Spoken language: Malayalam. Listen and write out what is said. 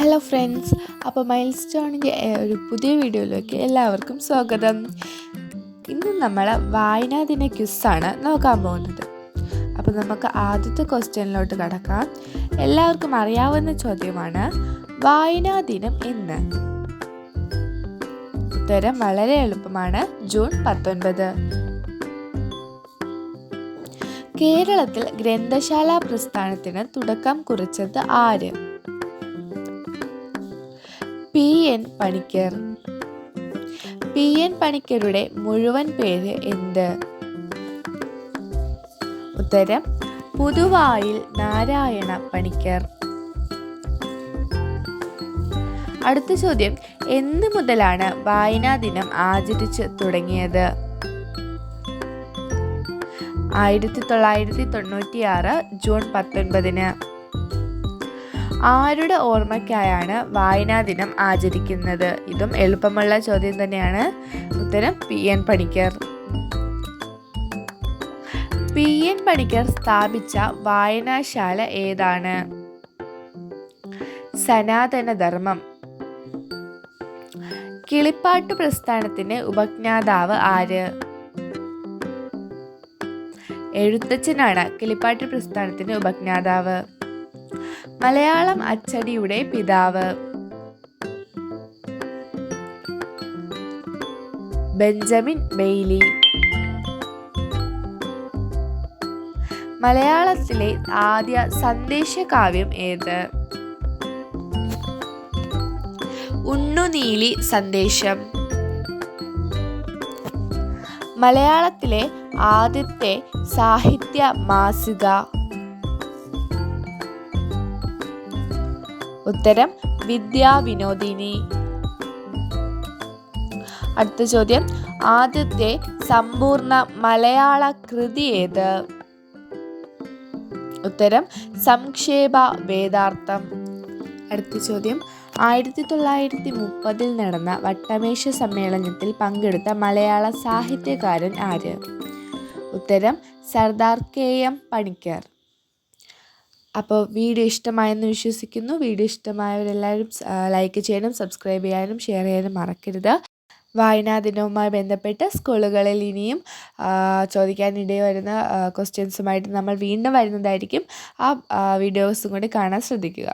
ഹലോ ഫ്രണ്ട്സ് അപ്പോൾ മൈൽ സ്റ്റോണിന്റെ ഒരു പുതിയ വീഡിയോയിലേക്ക് എല്ലാവർക്കും സ്വാഗതം. ഇന്ന് നമ്മൾ വായനാ ദിന ക്യുസാണ് നോക്കാൻ പോകുന്നത്. അപ്പോൾ നമുക്ക് ആദ്യത്തെ ക്വസ്റ്റ്യനിലോട്ട് കടക്കാം. എല്ലാവർക്കും അറിയാവുന്ന ചോദ്യമാണ് വായനാ ദിനം എന്ന്. ഉത്തരം വളരെ എളുപ്പമാണ്. ജൂൺ പത്തൊൻപത്. കേരളത്തിൽ ഗ്രന്ഥശാല പ്രസ്ഥാനത്തിന് തുടക്കം കുറിച്ചത് ആര്? P N Panicker. P N പണിക്കരുടെ മുഴുവൻ പേര് എന്ത്? ഉത്തരം പുതുവായിൽ നാരായണ പണിക്കർ. അടുത്ത ചോദ്യം എന്ന് മുതലാണ് വായനാ ദിനം ആചരിച്ച് തുടങ്ങിയത്? ആയിരത്തി തൊള്ളായിരത്തി തൊണ്ണൂറ്റി ആറ് ജൂൺ പത്തൊൻപതിന്. ആരുടെ ഓർമ്മയ്ക്കായാണ് വായനാ ദിനം ആചരിക്കുന്നത്? ഇതും എളുപ്പമുള്ള ചോദ്യം തന്നെയാണ്. ഉത്തരം P N Panicker. P N Panicker സ്ഥാപിച്ച വായനാശാല ഏതാണ്? സനാതനധർമ്മം. കിളിപ്പാട്ട് പ്രസ്ഥാനത്തിന്റെ ഉപജ്ഞാതാവ് ആര്? എഴുത്തച്ഛനാണ് കിളിപ്പാട്ട് പ്രസ്ഥാനത്തിന്റെ ഉപജ്ഞാതാവ്. മലയാളം അച്ചടിയുടെ പിതാവ്. Benjamin Bailey. മലയാളത്തിലെ ആദ്യ സന്ദേശകാവ്യം ഏത്? ഉണ്ണുനീലി സന്ദേശം. മലയാളത്തിലെ ആദ്യത്തെ സാഹിത്യ മാസിക. ഉത്തരം വിദ്യാവിനോദിനി. അടുത്ത ചോദ്യം ആദ്യത്തെ സമ്പൂർണ മലയാള കൃതി ഏത്? ഉത്തരം സംക്ഷേപ വേദാർത്ഥം. അടുത്ത ചോദ്യം ആയിരത്തി തൊള്ളായിരത്തി മുപ്പതിൽ നടന്ന വട്ടമേശ സമ്മേളനത്തിൽ പങ്കെടുത്ത മലയാള സാഹിത്യകാരൻ ആര്? ഉത്തരം സർദാർ കെ എം പണിക്കർ. അപ്പോൾ വീഡിയോ ഇഷ്ടമായെന്ന് വിശ്വസിക്കുന്നു. വീഡിയോ ഇഷ്ടമായവരെല്ലാവരും ലൈക്ക് ചെയ്യാനും സബ്സ്ക്രൈബ് ചെയ്യാനും ഷെയർ ചെയ്യാനും മറക്കരുത്. വായനാ ദിനവുമായി ബന്ധപ്പെട്ട് സ്കൂളുകളിൽ ഇനിയും ചോദിക്കാനിടയിൽ വരുന്ന ക്വസ്റ്റ്യൻസുമായിട്ട് നമ്മൾ വീണ്ടും വരുന്നതായിരിക്കും. ആ വീഡിയോസും കൂടി കാണാൻ ശ്രദ്ധിക്കുക.